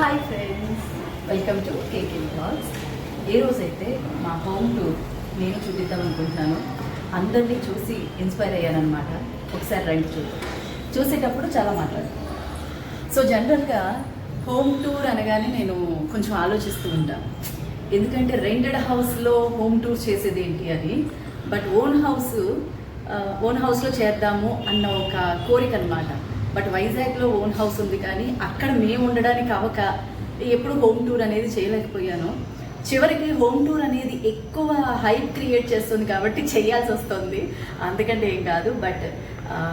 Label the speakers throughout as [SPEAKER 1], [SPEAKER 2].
[SPEAKER 1] Hi friends. Welcome to K K blogs ఏ రోజైతే మా home tour నేను చూపిద్దాం అనుకుంటున్నాను. అందరినీ చూసి ఇన్స్పైర్ అయ్యానమాట ఒకసారి రండి చూద్దాం. చూసేటప్పుడు చాలా మాట్లాడు సో జనరల్గా హోమ్ టూర్ అనగానే నేను కొంచెం ఆలోచిస్తూ ఉంటాను. ఎందుకంటే రెంటెడ్ హౌస్లో హోమ్ టూర్ చేసేది ఏంటి అని బట్ ఓన్ హౌస్ ఓన్ హౌస్లో చేద్దాము అన్న ఒక కోరిక అనమాట బట్ వైజాగ్లో ఓన్ హౌస్ ఉంది కానీ అక్కడ మేము ఉండడానికి అవక ఎప్పుడు హోమ్ టూర్ అనేది చేయలేకపోయాను. చివరికి హోమ్ టూర్ అనేది ఎక్కువ హైప్ క్రియేట్ చేస్తుంది కాబట్టి చేయాల్సి వస్తుంది. అందుకంటే ఏం కాదు బట్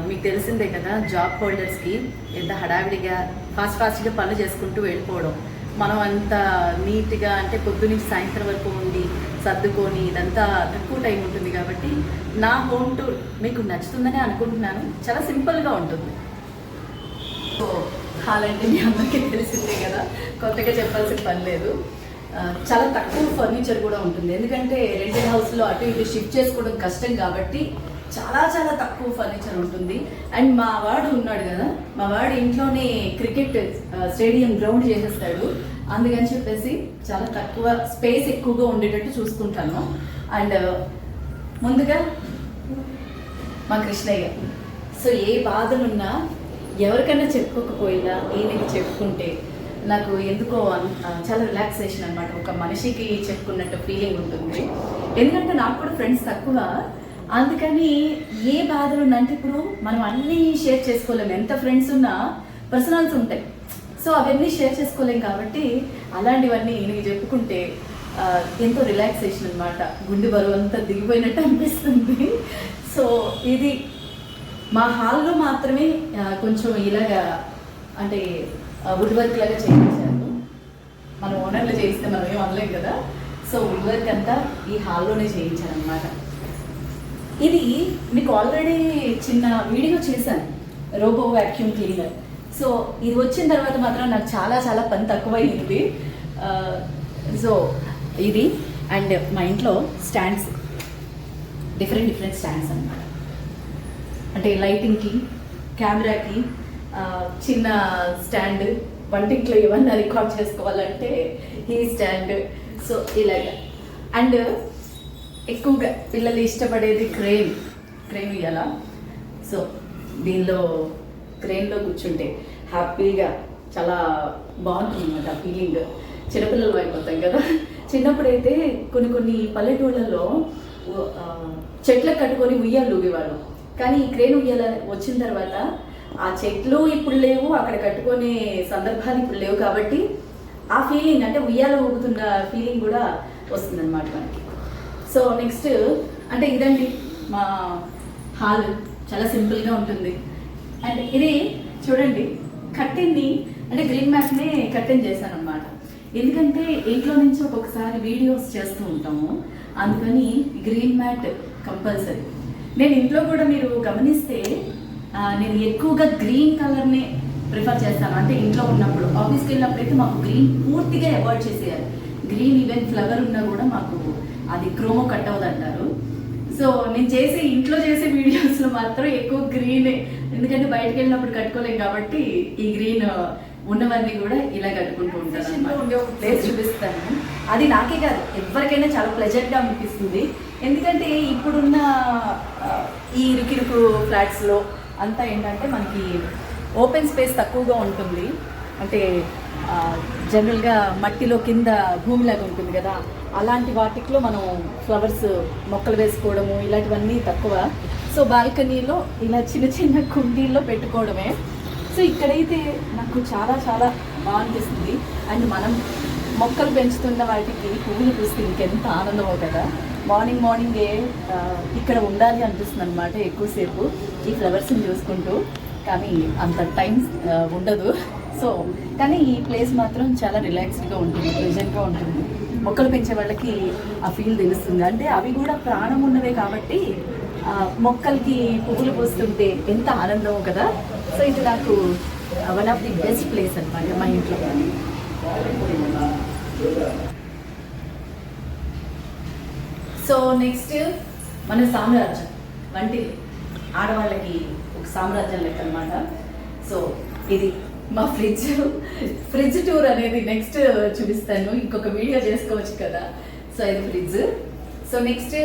[SPEAKER 1] మీకు తెలిసిందే కదా జాబ్ హోల్డర్స్కి ఎంత హడావిడిగా ఫాస్ట్ ఫాస్ట్గా పనులు చేసుకుంటూ వెళ్ళిపోవడం. మనం అంత నీట్గా అంటే పొద్దున్న సాయంత్రం వరకు ఉండి సర్దుకొని ఇదంతా తక్కువ టైం ఉంటుంది కాబట్టి నా హోమ్ టూర్ మీకు నచ్చుతుందని అనుకుంటున్నాను. చాలా సింపుల్గా ఉంటుంది. సో మీ అందరికీ తెలిసిందే కదా కొత్తగా చెప్పాల్సిన పని లేదు. చాలా తక్కువ ఫర్నిచర్ కూడా ఉంటుంది. ఎందుకంటే రెంటెడ్ హౌస్లో అటు ఇటు షిఫ్ట్ చేసుకోవడం కష్టం కాబట్టి చాలా చాలా తక్కువ ఫర్నిచర్ ఉంటుంది. అండ్ మా వాడు ఉన్నాడు కదా మా వాడు ఇంట్లోనే క్రికెట్ స్టేడియం గ్రౌండ్ చేసేస్తాడు. అందుకని చెప్పేసి చాలా తక్కువ స్పేస్ ఎక్కువగా ఉండేటట్టు చూసుకుంటాను. అండ్ ముందుగా మా కృష్ణయ్య. సో ఏ బాధలున్నా ఎవరికైనా చెప్పుకోకపోయినా ఈయనకి చెప్పుకుంటే నాకు ఎందుకో చాలా రిలాక్సేషన్ అనమాట ఒక మనిషికి చెప్పుకున్నట్టు ఫీలింగ్ ఉంటుంది. ఎందుకంటే నాకు కూడా ఫ్రెండ్స్ తక్కువ. అందుకని ఏ బాధలు ఉన్నా అంటే ఇప్పుడు మనం అన్నీ షేర్ చేసుకోలేము. ఎంత ఫ్రెండ్స్ ఉన్నా పర్సనల్స్ ఉంటాయి. సో అవన్నీ షేర్ చేసుకోలేం కాబట్టి అలాంటివన్నీ ఈయనకి చెప్పుకుంటే ఎంతో రిలాక్సేషన్ అనమాట గుండె బరువు అంతా దిగిపోయినట్టు అనిపిస్తుంది. సో ఇది మా హాల్లో మాత్రమే కొంచెం ఇలాగా అంటే వుడ్ వర్క్ లాగా చేయించారు. మన ఓనర్లు చేయిస్తే మనం ఏం అనలేం కదా. సో వుడ్ వర్క్ అంతా ఈ హాల్లోనే చేయించాను అనమాట ఇది మీకు ఆల్రెడీ చిన్న వీడియో చేశాను రోబో వ్యాక్యూమ్ క్లీనర్ సో ఇది వచ్చిన తర్వాత మాత్రం నాకు చాలా చాలా పని తక్కువైంది. సో ఇది అండ్ మా ఇంట్లో స్టాండ్స్ డిఫరెంట్ డిఫరెంట్ స్టాండ్స్ అన్నమాట. అంటే లైటింగ్కి కెమెరాకి చిన్న స్టాండ్ వంటింట్లో ఏమన్నా రికార్డ్ చేసుకోవాలంటే ఈ స్టాండ్ సో ఇలాగ. అండ్ ఎక్కువగా పిల్లలు ఇష్టపడేది క్రేమ్ క్రేమ్ ఇవ్వాల సో దీనిలో క్రేమ్లో కూర్చుంటే హ్యాపీగా చాలా బాగుంటుంది అనమాట ఫీలింగ్ చిన్నపిల్లలు అయిపోతాం కదా. చిన్నప్పుడైతే కొన్ని కొన్ని పల్లెటూళ్ళల్లో చెట్లకు కట్టుకొని ఉయ్యాలు ఊగేవాళ్ళు. కానీ ఈ క్రేన్ ఉయ్యాల వచ్చిన తర్వాత ఆ చెట్లు ఇప్పుడు లేవు అక్కడ కట్టుకునే సందర్భాలు ఇప్పుడు లేవు కాబట్టి ఆ ఫీలింగ్ అంటే ఉయ్యాల ఊగుతున్న ఫీలింగ్ కూడా వస్తుందన్నమాట మనకి. సో నెక్స్ట్ అంటే ఇదండి మా హాల్. చాలా సింపుల్గా ఉంటుంది. అండ్ ఇది చూడండి కట్టెన్ని అంటే గ్రీన్ మ్యాట్నే కట్టెన్ చేశాను అనమాట ఎందుకంటే ఇంట్లో నుంచి ఒక్కొక్కసారి వీడియోస్ చేస్తూ ఉంటాము. అందుకని గ్రీన్ మ్యాట్ కంపల్సరీ నేను ఇంట్లో కూడా మీరు గమనిస్తే నేను ఎక్కువగా గ్రీన్ కలర్నే ప్రిఫర్ చేస్తాను. అంటే ఇంట్లో ఉన్నప్పుడు ఆఫీస్కి వెళ్ళినప్పుడు అయితే మాకు గ్రీన్ పూర్తిగా అవాయిడ్ చేసేయాలి. గ్రీన్ ఈవెన్ ఫ్లవర్ ఉన్నా కూడా మాకు అది క్రోమో కట్ అవ్వదు అంటారు సో నేను చేసే ఇంట్లో చేసే వీడియోస్లో మాత్రం ఎక్కువ గ్రీనే ఎందుకంటే బయటకు వెళ్ళినప్పుడు కట్టుకోలేం కాబట్టి ఈ గ్రీన్ ఉన్నవన్నీ కూడా ఇలా కట్టుకుంటూ ఉంటాను ఉండే ఒక ప్లేస్ చూపిస్తాను. అది నాకే కాదు ఎవరికైనా చాలా ప్లెజెంట్గా అనిపిస్తుంది. ఎందుకంటే ఇప్పుడున్న ఈ ఇరుకిరుకు ఫ్లాట్స్లో అంతా ఏంటంటే మనకి ఓపెన్ స్పేస్ తక్కువగా ఉంటుంది. అంటే జనరల్గా మట్టిలో కింద భూమిలాగా ఉంటుంది కదా. అలాంటి వాటిలో మనం ఫ్లవర్స్ మొక్కలు వేసుకోవడము ఇలాంటివన్నీ తక్కువ. సో బాల్కనీలో ఇలా చిన్న చిన్న కుండీల్లో పెట్టుకోవడమే. సో ఇక్కడైతే నాకు చాలా చాలా బాగా అనిపిస్తుంది. అండ్ మనం మొక్కలు పెంచుతున్న వాటికి పువ్వులు పూస్తే ఇంకెంత ఆనందమో కదా. మార్నింగ్ మార్నింగే ఇక్కడ ఉండాలి అనిపిస్తుంది అనమాట ఎక్కువసేపు ఈ ఫ్లవర్స్ని చూసుకుంటూ. కానీ అంత టైం ఉండదు. సో కానీ ఈ ప్లేస్ మాత్రం చాలా రిలాక్స్డ్గా ఉంటుంది ప్రెజెంట్గా ఉంటుంది. మొక్కలు పెంచే వాళ్ళకి ఆ ఫీల్ తెలుస్తుంది. అంటే అవి కూడా ప్రాణం ఉన్నవే కాబట్టి మొక్కలకి పువ్వులు పూస్తుంటే ఎంత ఆనందమో కదా. సో ఇది నాకు one of the best place అనమాట మా ఇంట్లో. సో నెక్స్ట్ మన సామ్రాజ్యం వంటి ఆడవాళ్ళకి ఒక సామ్రాజ్యం లెక్క అనమాట సో ఇది మా ఫ్రిడ్జ్ ఫ్రిడ్జ్ టూర్ అనేది నెక్స్ట్ చూపిస్తాను. ఇంకొక వీడియో చేసుకోవచ్చు కదా. సో ఇది ఫ్రిడ్జ్. సో నెక్స్ట్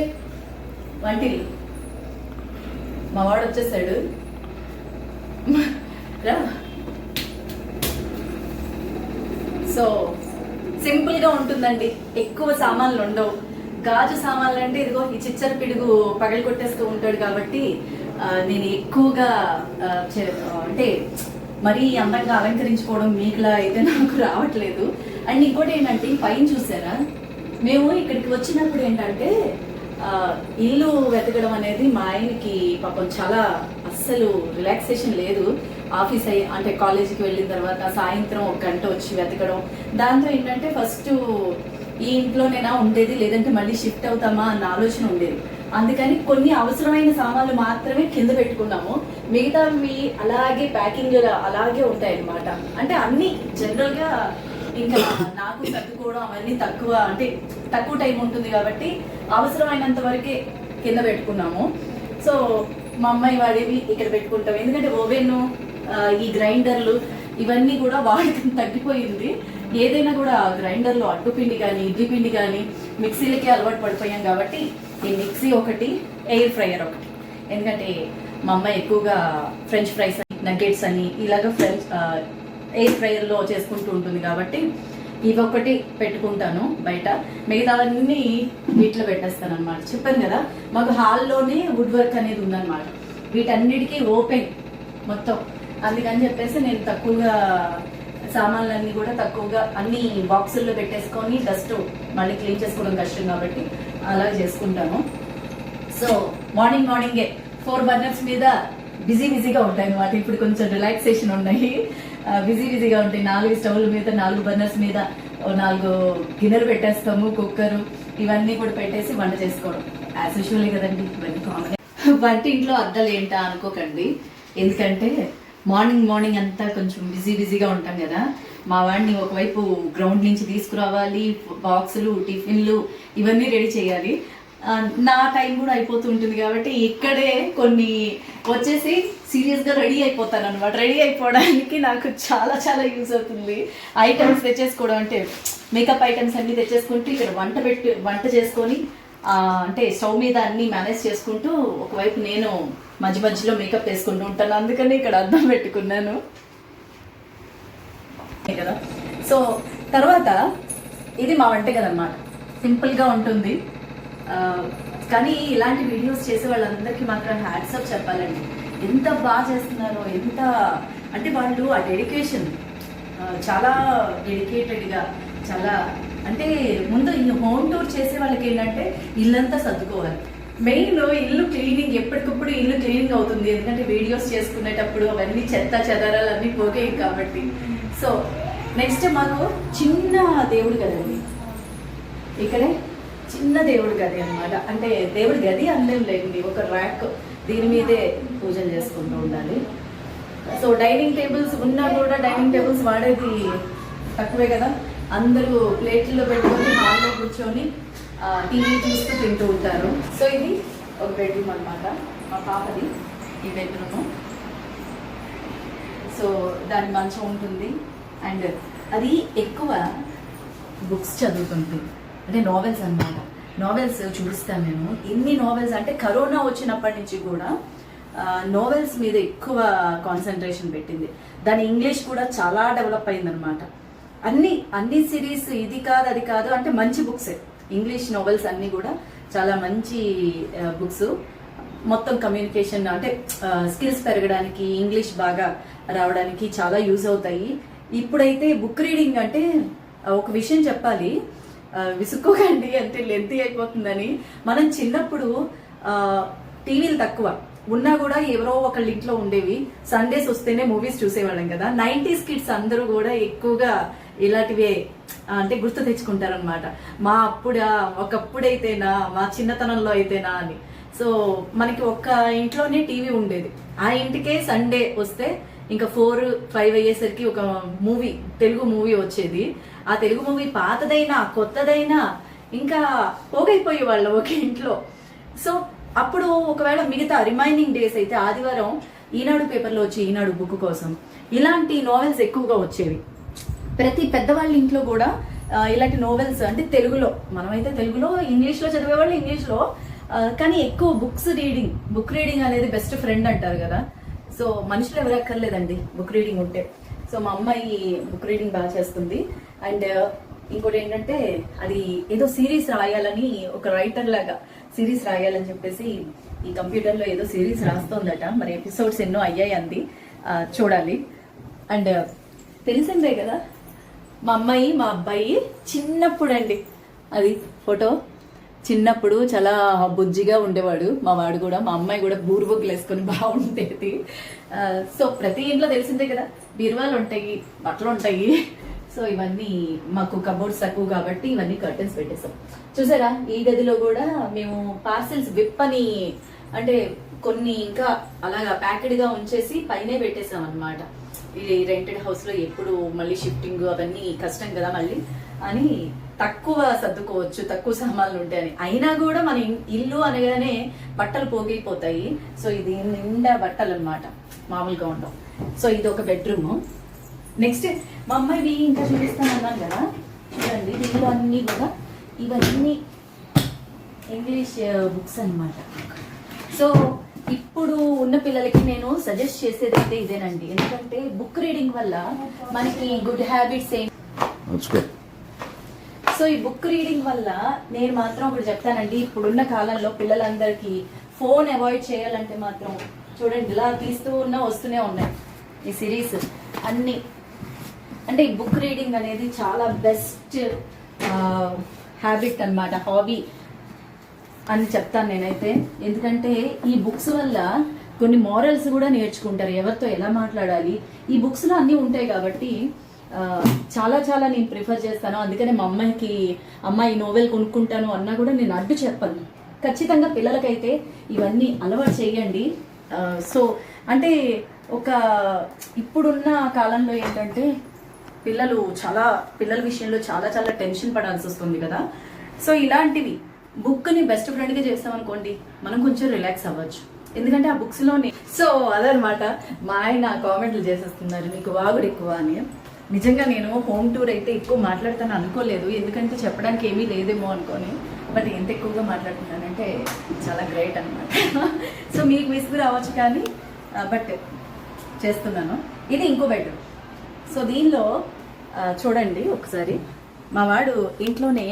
[SPEAKER 1] వంటి మా వాడు వచ్చేసాడు. రా. సో సింపుల్గా ఉంటుందండి. ఎక్కువ సామాన్లు ఉండవు. గాజు సామాన్లు అంటే ఇదిగో ఈ చిచ్చర పిడుగు పగలు కొట్టేస్తూ ఉంటాడు కాబట్టి నేను ఎక్కువగా చే- అంటే మరీ అందంగా అలంకరించుకోవడం మీకులా అయితే నాకు రావట్లేదు. అండ్ ఇంకోటి ఏంటంటే పైన చూసారా? మేము ఇక్కడికి వచ్చినప్పుడు ఏంటంటే ఇల్లు వెతకడం అనేది మా ఆయనకి పాపం చాలా అస్సలు రిలాక్సేషన్ లేదు. ఆఫీస్ అయ్యి అంటే కాలేజీకి వెళ్ళిన తర్వాత సాయంత్రం ఒక గంట వచ్చి వెతకడం. దాంతో ఏంటంటే ఫస్ట్ ఈ ఇంట్లోనేనా ఉండేది? లేదంటే మళ్ళీ షిఫ్ట్ అవుతామా అన్న ఆలోచన ఉండేది. అందుకని కొన్ని అవసరమైన సామాన్లు మాత్రమే కింద పెట్టుకున్నాము. మిగతావి అలాగే ప్యాకింగ్ అలాగే ఉంటాయి అన్నమాట అంటే అన్ని జనరల్గా ఇంకా నాకు సర్దుకోవడం అవన్నీ తక్కువ అంటే తక్కువ టైం ఉంటుంది కాబట్టి అవసరమైనంత వరకే కింద పెట్టుకున్నాము. సో మా అమ్మాయి వాడేవి ఇక్కడ పెట్టుకుంటాం. ఎందుకంటే ఓవెన్ ఈ గ్రైండర్లు ఇవన్నీ కూడా వాడకం తగ్గిపోయింది. ఏదైనా కూడా గ్రైండర్లో అట్టు పిండి కానీ ఇడ్లీ పిండి కానీ మిక్సీలకి అలవాటు పడిపోయాం కాబట్టి ఈ మిక్సీ ఒకటి ఎయిర్ ఫ్రైయర్ ఒకటి. ఎందుకంటే మా అమ్మాయి ఎక్కువగా ఫ్రెంచ్ ఫ్రైస్ అని నగ్గెట్స్ అని ఇలాగ ఫ్రెంచ్ ఎయిర్ ఫ్రైయర్లో చేసుకుంటూ ఉంటుంది కాబట్టి ఇవి ఒకటి పెట్టుకుంటాను బయట. మిగతావన్నీ వీటిలో పెట్టేస్తాను అనమాట చెప్పాను కదా మాకు హాల్లోనే వుడ్ వర్క్ అనేది ఉందన్నమాట. వీటన్నిటికీ ఓపెన్ మొత్తం. అందుకని చెప్పేసి నేను తక్కువగా సామాన్లన్నీ కూడా తక్కువగా అన్ని బాక్సుల్లో పెట్టేసుకొని డస్ట్ మళ్ళీ క్లీన్ చేసుకోవడం కష్టం కాబట్టి అలా చేసుకుంటాను. సో మార్నింగ్ మార్నింగే ఫోర్ బర్నర్స్ మీద బిజీ బిజీగా ఉంటాయి అనమాట ఇప్పుడు కొంచెం రిలాక్సేషన్ ఉన్నాయి. బిజీ బిజీగా ఉంటాయి నాలుగు స్టవ్ల మీద నాలుగు బర్నర్స్ మీద ఓ నాలుగు గిన్నెలు పెట్టేస్తాము కుక్కరు ఇవన్నీ కూడా పెట్టేసి వంట చేసుకోవడం. యాజ్ యూజువల్ కదండి ఇవన్నీ కామన్ వంటింట్లో అద్దాలు ఏంటా అనుకోకండి. ఎందుకంటే మార్నింగ్ మార్నింగ్ అంతా కొంచెం బిజీ బిజీగా ఉంటాం కదా. మా వాడిని ఒకవైపు గ్రౌండ్ నుంచి తీసుకురావాలి బాక్సులు టిఫిన్లు ఇవన్నీ రెడీ చేయాలి. నా టైం కూడా అయిపోతూ ఉంటుంది కాబట్టి ఇక్కడే కొన్ని వచ్చేసి సీరియస్గా రెడీ అయిపోతాను అనమాట రెడీ అయిపోవడానికి నాకు చాలా చాలా యూజ్ అవుతుంది. ఐటమ్స్ తెచ్చేసుకోవడం అంటే మేకప్ ఐటమ్స్ అన్ని తెచ్చేసుకుంటూ ఇక్కడ వంట పెట్టి వంట చేసుకొని అంటే స్టవ్ మీద అన్ని మేనేజ్ చేసుకుంటూ ఒకవైపు నేను మధ్య మధ్యలో మేకప్ వేసుకుంటూ ఉంటాను. అందుకని ఇక్కడ అర్థం పెట్టుకున్నాను. కదా. సో తర్వాత ఇది మా వంట కదన్నమాట సింపుల్గా ఉంటుంది. కానీ ఇలాంటి వీడియోస్ చేసే వాళ్ళందరికీ మాత్రం హ్యాట్సప్ చెప్పాలండి. ఎంత బాగా చేస్తున్నారో ఎంత అంటే వాళ్ళు ఆ డెడికేషన్ చాలా డెడికేటెడ్గా చాలా అంటే ముందు ఈ హోమ్ టూర్ చేసే వాళ్ళకి ఏంటంటే ఇల్లంతా సర్దుకోవాలి. మెయిన్ ఇల్లు క్లీనింగ్ ఎప్పటికప్పుడు ఇల్లు క్లీనింగ్ అవుతుంది. ఎందుకంటే వీడియోస్ చేసుకునేటప్పుడు అవన్నీ చెత్త చెదారాలు అన్నీ పోగాయి కాబట్టి. సో నెక్స్ట్ మాకు చిన్న దేవుడు కదండి. ఇక్కడే? చిన్న దేవుడి గది అన్నమాట. అంటే దేవుడి గది అందం లేండి. ఒక ర్యాక్ దీని మీదే పూజలు చేసుకుంటూ ఉండాలి. సో డైనింగ్ టేబుల్స్ ఉన్నా కూడా డైనింగ్ టేబుల్స్ వాడేది తక్కువే కదా. అందరూ ప్లేట్లో పెట్టుకొని హాల్లో కూర్చొని టీవీ చూస్తూ తింటూ ఉంటారు. సో ఇది ఒక బెడ్రూమ్ అన్నమాట. మా పాపది ఈ బెడ్రూమ్ సో దాని మంచం ఉంటుంది. అండ్ అది ఎక్కువ బుక్స్ చదువుతుంది అంటే నావెల్స్ అన్నమాట. నావెల్స్ చూపిస్తాను నేను ఎన్ని నావెల్స్ అంటే కరోనా వచ్చినప్పటి నుంచి కూడా నోవెల్స్ మీద ఎక్కువ కాన్సన్ట్రేషన్ పెట్టింది. దాని ఇంగ్లీష్ కూడా చాలా డెవలప్ అయిందనమాట అన్ని అన్ని సిరీస్ ఇది కాదు అది కాదు అంటే మంచి బుక్సే ఇంగ్లీష్ నోవెల్స్ అన్ని కూడా చాలా మంచి బుక్స్ మొత్తం కమ్యూనికేషన్ అంటే స్కిల్స్ పెరగడానికి ఇంగ్లీష్ బాగా రావడానికి చాలా యూజ్ అవుతాయి. ఇప్పుడైతే బుక్ రీడింగ్ అంటే ఒక విషయం చెప్పాలి. విసుక్కోకండి అంటే లెంతీ అయిపోతుందని. మనం చిన్నప్పుడు టీవీలు తక్కువ. ఉన్నా కూడా ఎవరో ఒకళ్ళ ఇంట్లో ఉండేవి. సండేస్ వస్తేనే మూవీస్ చూసేవాళ్ళం కదా. నైంటీస్ కిడ్స్ అందరూ కూడా ఎక్కువగా ఇలాంటివే అంటే గుర్తు తెచ్చుకుంటారనమాట మా అప్పుడా ఒకప్పుడైతేనా మా చిన్నతనంలో అయితేనా అని. సో మనకి ఒక్క ఇంట్లోనే టీవీ ఉండేది. ఆ ఇంటికే సండే వస్తే ఇంకా ఫోర్ ఫైవ్ అయ్యేసరికి ఒక మూవీ తెలుగు మూవీ వచ్చేది. ఆ తెలుగు మూవీ పాతదైనా కొత్తదైనా ఇంకా పోగైపోయే వాళ్ళు ఒక ఇంట్లో. సో అప్పుడు ఒకవేళ మిగతా రిమైనింగ్ డేస్ అయితే ఆదివారం ఈనాడు పేపర్లో వచ్చి ఈనాడు బుక్ కోసం ఇలాంటి నోవెల్స్ ఎక్కువగా వచ్చేవి. ప్రతి పెద్దవాళ్ళ ఇంట్లో కూడా ఇలాంటి నోవెల్స్ అంటే తెలుగులో మనమైతే తెలుగులో ఇంగ్లీష్లో చదివేవాళ్ళు ఇంగ్లీష్లో కానీ ఎక్కువ బుక్స్ రీడింగ్ బుక్ రీడింగ్ అనేది బెస్ట్ ఫ్రెండ్ అంటారు కదా. సో మనుషులు ఎవరు అక్కర్లేదండి బుక్ రీడింగ్ ఉంటే. సో మా అమ్మాయి బుక్ రీడింగ్ బాగా చేస్తుంది. అండ్ uh, ఇంకోటి ఏంటంటే అది ఏదో సిరీస్ రాయాలని ఒక రైటర్ లాగా సిరీస్ రాయాలని చెప్పేసి ఈ కంప్యూటర్లో ఏదో సిరీస్ రాస్తోందట. మరి ఎపిసోడ్స్ ఎన్నో అయ్యాయి అంది uh, చూడాలి. అండ్ uh, తెలిసిందే కదా మా అమ్మాయి మా అబ్బాయి చిన్నప్పుడు అండి అది ఫోటో చిన్నప్పుడు చాలా బుజ్జిగా ఉండేవాడు. మా వాడు కూడా మా అమ్మాయి కూడా బూరుబుగ్గులు వేసుకొని బాగుండేది. సో ప్రతి ఇంట్లో తెలిసిందే కదా బీరువాలు ఉంటాయి బట్టలు ఉంటాయి. సో ఇవన్నీ మాకు కబోర్డ్స్ తక్కువ కాబట్టి ఇవన్నీ కర్టెన్స్ పెట్టేసాం చూసారా ఈ గదిలో కూడా మేము పార్సిల్స్ విప్పని అంటే కొన్ని ఇంకా అలాగా ప్యాకెడ్గా ఉంచేసి పైనే పెట్టేసాం అన్నమాట. ఈ రెంటెడ్ హౌస్లో ఎప్పుడు మళ్ళీ షిఫ్టింగ్ అవన్నీ కష్టం కదా మళ్ళీ. అని తక్కువ సర్దుకోవచ్చు తక్కువ సామాన్లు ఉంటాయని. అయినా కూడా మన ఇల్లు అనగానే బట్టలు పోగైపోతాయి. సో ఇది నిండా బట్టలు అన్నమాట మామూలుగా ఉండవు. సో ఇది ఒక బెడ్రూమ్. నెక్స్ట్ మా అమ్మాయి ఇంకా చూపిస్తానన్నాను కదా. చూడండి దీనిలో అన్నీ కూడా ఇవన్నీ ఇంగ్లీష్ బుక్స్ అన్నమాట. సో ఇప్పుడు ఉన్న పిల్లలకి నేను సజెస్ట్ చేసేది అయితే ఇదేనండి. ఎందుకంటే బుక్ రీడింగ్ వల్ల మనకి గుడ్ హ్యాబిట్స్ ఏంటి సో ఈ బుక్ రీడింగ్ వల్ల నేను మాత్రం ఇప్పుడు చెప్తానండి. ఇప్పుడున్న కాలంలో పిల్లలందరికీ ఫోన్ అవాయిడ్ చేయాలంటే మాత్రం చూడండి ఇలా తీస్తూ ఉన్నా వస్తూనే ఉన్నాయి ఈ సిరీస్ అన్ని. అంటే ఈ బుక్ రీడింగ్ అనేది చాలా బెస్ట్ హ్యాబిట్ అన్నమాట హాబీ అని చెప్తాను నేనైతే. ఎందుకంటే ఈ బుక్స్ వల్ల కొన్ని మోరల్స్ కూడా నేర్చుకుంటారు. ఎవరితో ఎలా మాట్లాడాలి? ఈ బుక్స్లో అన్నీ ఉంటాయి కాబట్టి చాలా చాలా నేను ప్రిఫర్ చేస్తాను. అందుకనే మా అమ్మాయికి అమ్మాయి నోవెల్ కొనుక్కుంటాను అన్నా కూడా నేను అడ్డు చెప్పను. ఖచ్చితంగా పిల్లలకైతే ఇవన్నీ అలవాటు చేయండి. సో అంటే ఒక ఇప్పుడున్న కాలంలో ఏంటంటే పిల్లలు చాలా పిల్లల విషయంలో చాలా చాలా టెన్షన్ పడాల్సి వస్తుంది కదా. సో ఇలాంటివి బుక్ని బెస్ట్ ఫ్రెండ్గా చేస్తామనుకోండి మనం కొంచెం రిలాక్స్ అవ్వచ్చు. ఎందుకంటే ఆ బుక్స్లోనే సో అదనమాట మా ఆయన కామెంట్లు చేసేస్తున్నారు నీకు వాగుడు ఎక్కువ అని. నిజంగా నేను హోమ్ టూర్ అయితే ఎక్కువ మాట్లాడతాను అనుకోలేదు. ఎందుకంటే చెప్పడానికి ఏమీ లేదేమో అనుకొని. బట్ ఎంత ఎక్కువగా మాట్లాడుతున్నానంటే చాలా గ్రేట్ అనమాట సో మీకు విసుగు రావచ్చు కానీ బట్ చేస్తున్నాను. ఇది ఇంకో బెడ్రూమ్ సో దీనిలో చూడండి ఒకసారి. మా వాడు ఇంట్లోనే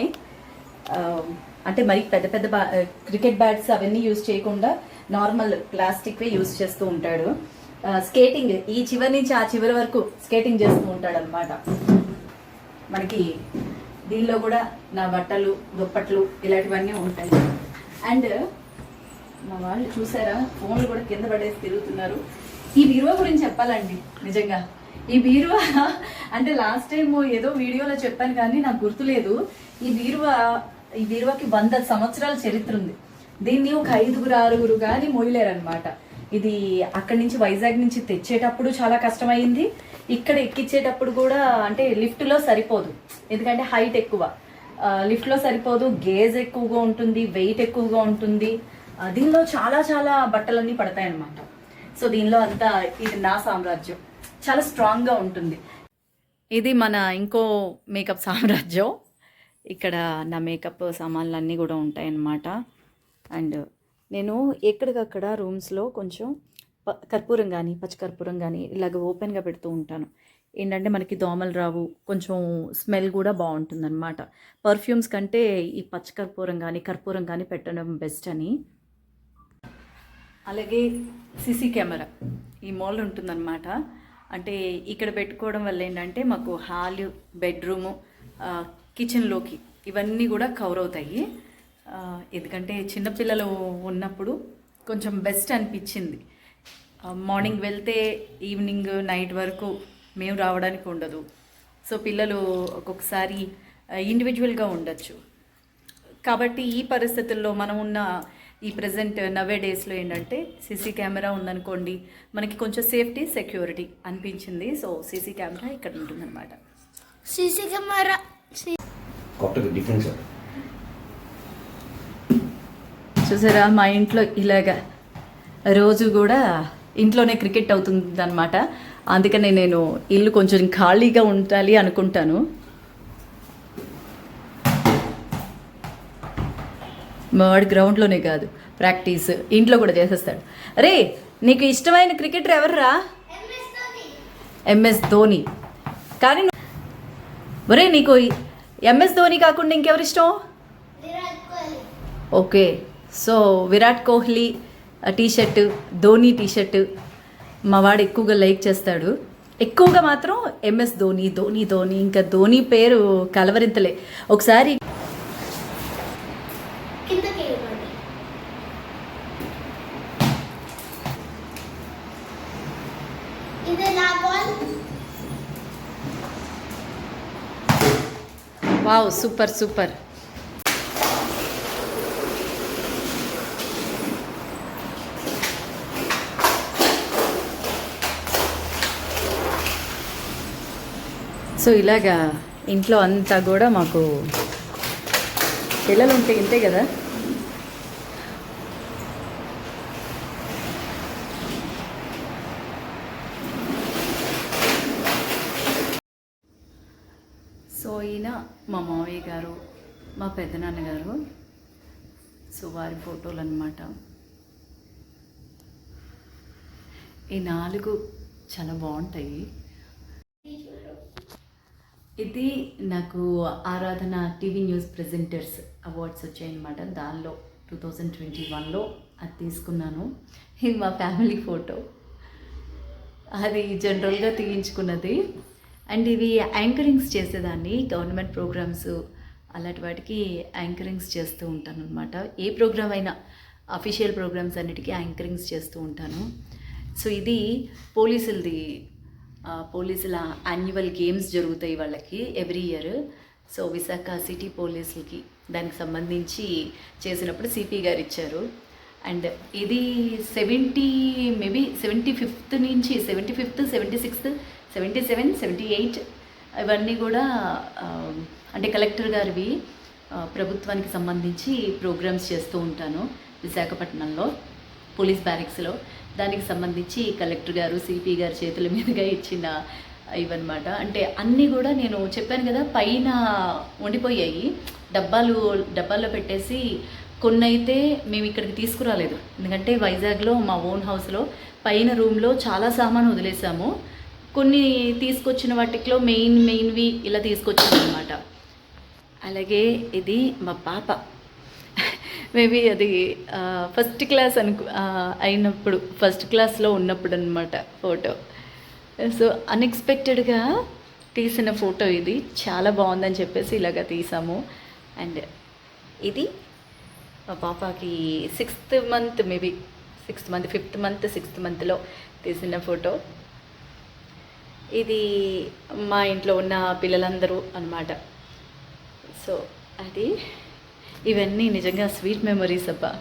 [SPEAKER 1] అంటే మరి పెద్ద పెద్ద క్రికెట్ బ్యాట్స్ అవన్నీ యూజ్ చేయకుండా నార్మల్ ప్లాస్టిక్వే యూజ్ చేస్తూ ఉంటాడు. స్కేటింగ్ ఈ చివరి నుంచి ఆ చివరి వరకు స్కేటింగ్ చేస్తూ ఉంటాడు అనమాట మనకి దీనిలో కూడా నా బట్టలు దుప్పట్లు ఇలాంటివన్నీ ఉంటాయి. అండ్ మా వాళ్ళు చూసారా? ఫోన్లు కూడా కింద పడేసి తిరుగుతున్నారు. ఈ బీరువా గురించి చెప్పాలండి నిజంగా. ఈ బీరువా అంటే లాస్ట్ టైం ఏదో వీడియోలో చెప్పాను కానీ నాకు గుర్తులేదు. ఈ బీరువా ఈ బీరువాకి వంద సంవత్సరాల చరిత్ర ఉంది. దీన్ని ఒక ఐదుగురు ఆరుగురు కానీ మోయలేరనమాట ఇది అక్కడి నుంచి వైజాగ్ నుంచి తెచ్చేటప్పుడు చాలా కష్టమైంది. ఇక్కడ ఎక్కించేటప్పుడు కూడా అంటే లిఫ్ట్లో సరిపోదు. ఎందుకంటే హైట్ ఎక్కువ. లిఫ్ట్లో సరిపోదు. గేజ్ ఎక్కువగా ఉంటుంది. వెయిట్ ఎక్కువగా ఉంటుంది. దీనిలో చాలా చాలా బట్టలన్నీ పడతాయి అన్నమాట సో దీనిలో అంతా ఇది నా సామ్రాజ్యం. చాలా స్ట్రాంగ్గా ఉంటుంది. ఇది మన ఇంకో మేకప్ సామ్రాజ్యం. ఇక్కడ నా మేకప్ సామాన్లు అన్నీ కూడా ఉంటాయన్నమాట. అండ్ నేను ఎక్కడికక్కడ రూమ్స్లో కొంచెం ప- కర్పూరం కానీ పచ్చకర్పూరం కానీ ఇలాగ ఓపెన్గా పెడుతూ ఉంటాను. ఏంటంటే మనకి దోమలు రావు కొంచెం స్మెల్ కూడా బాగుంటుందన్నమాట. పర్ఫ్యూమ్స్ కంటే ఈ పచ్చకర్పూరం కానీ కర్పూరం కానీ పెట్టడం బెస్ట్ అని. అలాగే సిసి కెమెరా ఈ మాల్ ఉంటుందన్నమాట. అంటే ఇక్కడ పెట్టుకోవడం వల్ల ఏంటంటే మాకు హాల్ బెడ్రూము కిచెన్లోకి ఇవన్నీ కూడా కవర్ అవుతాయి. ఎందుకంటే చిన్నపిల్లలు ఉన్నప్పుడు కొంచెం బెస్ట్ అనిపించింది. మార్నింగ్ వెళ్తే ఈవినింగ్ నైట్ వరకు మేము రావడానికి ఉండదు. సో పిల్లలు ఒక్కొక్కసారి ఇండివిజువల్గా ఉండొచ్చు. కాబట్టి ఈ పరిస్థితుల్లో మనం ఉన్న ఈ ప్రజెంట్ నవే డేస్లో ఏంటంటే సీసీ కెమెరా ఉందనుకోండి మనకి కొంచెం సేఫ్టీ సెక్యూరిటీ అనిపించింది. సో సీసీ కెమెరా ఇక్కడ ఉంటుందన్నమాట.
[SPEAKER 2] C C camera.
[SPEAKER 1] చూసారా? మా ఇంట్లో ఇలాగా రోజు కూడా ఇంట్లోనే క్రికెట్ అవుతుంది అనమాట అందుకనే నేను ఇల్లు కొంచెం ఖాళీగా ఉండాలి అనుకుంటాను. మా వాడు గ్రౌండ్లోనే కాదు ప్రాక్టీస్ ఇంట్లో కూడా చేసేస్తాడు. అరే నీకు ఇష్టమైన క్రికెటర్ ఎవర్రా? M S Dhoni. కానీ ఒరే నీకు ఎంఎస్ ధోని కాకుండా ఇంకెవరు ఇష్టం okay. So Virat Kohli T shirt Dhoni T shirt మా వాడు ఎక్కువగా లైక్ చేస్తాడు. ఎక్కువగా మాత్రం ఎంఎస్ ధోని ధోని ధోని ఇంకా ధోని పేరు కలవరింతలే. ఒకసారి వావ్ సూపర్ సూపర్. సో ఇలాగా ఇంట్లో అంతా కూడా మాకు పిల్లలు ఉంటే ఇంతే కదా? సో ఈయన మా మావయ్య గారు మా పెద్దనాన్నగారు సో వారి ఫోటోలు అన్నమాట. ఈ నాలుగు చాలా బాగుంటాయి. ఇది నాకు ఆరాధన టీవీ న్యూస్ ప్రెజెంటర్స్ అవార్డ్స్ వచ్చాయన్నమాట. దానిలో టూ థౌజండ్ ట్వంటీ వన్లో అది తీసుకున్నాను. ఇది మా ఫ్యామిలీ ఫోటో. అది జనరల్గా తీయించుకున్నది. అండ్ ఇవి యాంకరింగ్స్ చేసేదాన్ని. గవర్నమెంట్ ప్రోగ్రామ్స్ అలాంటి వాటికి యాంకరింగ్స్ చేస్తూ ఉంటాను అనమాట ఏ ప్రోగ్రామ్ అయినా అఫీషియల్ ప్రోగ్రామ్స్ అన్నిటికీ యాంకరింగ్స్ చేస్తూ ఉంటాను. సో ఇది పోలీసులది పోలీసుల యాన్యువల్ గేమ్స్ జరుగుతాయి వాళ్ళకి every year so Visakha city పోలీసులకి దానికి సంబంధించి చేసినప్పుడు సిపి గారు ఇచ్చారు. అండ్ ఇది సెవెంటీ మేబీ సెవెంటీ ఫిఫ్త్ నుంచి seventy fifth seventy sixth seventy seven seventy eight ఇవన్నీ కూడా అంటే కలెక్టర్ గారివి ప్రభుత్వానికి సంబంధించి ప్రోగ్రామ్స్ చేస్తూ ఉంటాను విశాఖపట్నంలో పోలీస్ బ్యారిక్స్లో దానికి సంబంధించి కలెక్టర్ గారు సిపి గారి చేతుల మీదుగా ఇచ్చిన ఇవన్నమాట. అంటే అన్నీ కూడా నేను చెప్పాను కదా పైన ఉండిపోయాయి. డబ్బాలు డబ్బాల్లో పెట్టేసి కొన్ని అయితే మేము ఇక్కడికి తీసుకురాలేదు. ఎందుకంటే వైజాగ్లో మా ఓన్ హౌస్లో పైన రూమ్లో చాలా సామాను వదిలేసాము. కొన్ని తీసుకొచ్చిన వాటిలో మెయిన్ మెయిన్వి ఇలా తీసుకొచ్చాను అనమాట అలాగే ఇది మా పాప. మేబీ అది ఫస్ట్ క్లాస్ అనుకు అయినప్పుడు ఫస్ట్ క్లాస్లో ఉన్నప్పుడు అనమాట ఫోటో. సో అన్ఎక్స్పెక్టెడ్గా తీసిన ఫోటో ఇది. చాలా బాగుందని చెప్పేసి ఇలాగ తీసాము. అండ్ ఇది మా పాపకి sixth month maybe sixth month fifth month sixth మంత్లో తీసిన ఫోటో. ఇది మా ఇంట్లో ఉన్న పిల్లలందరూ అన్నమాట. సో అది ఇవన్నీ నిజంగా స్వీట్ మెమరీస్ అబ్బా.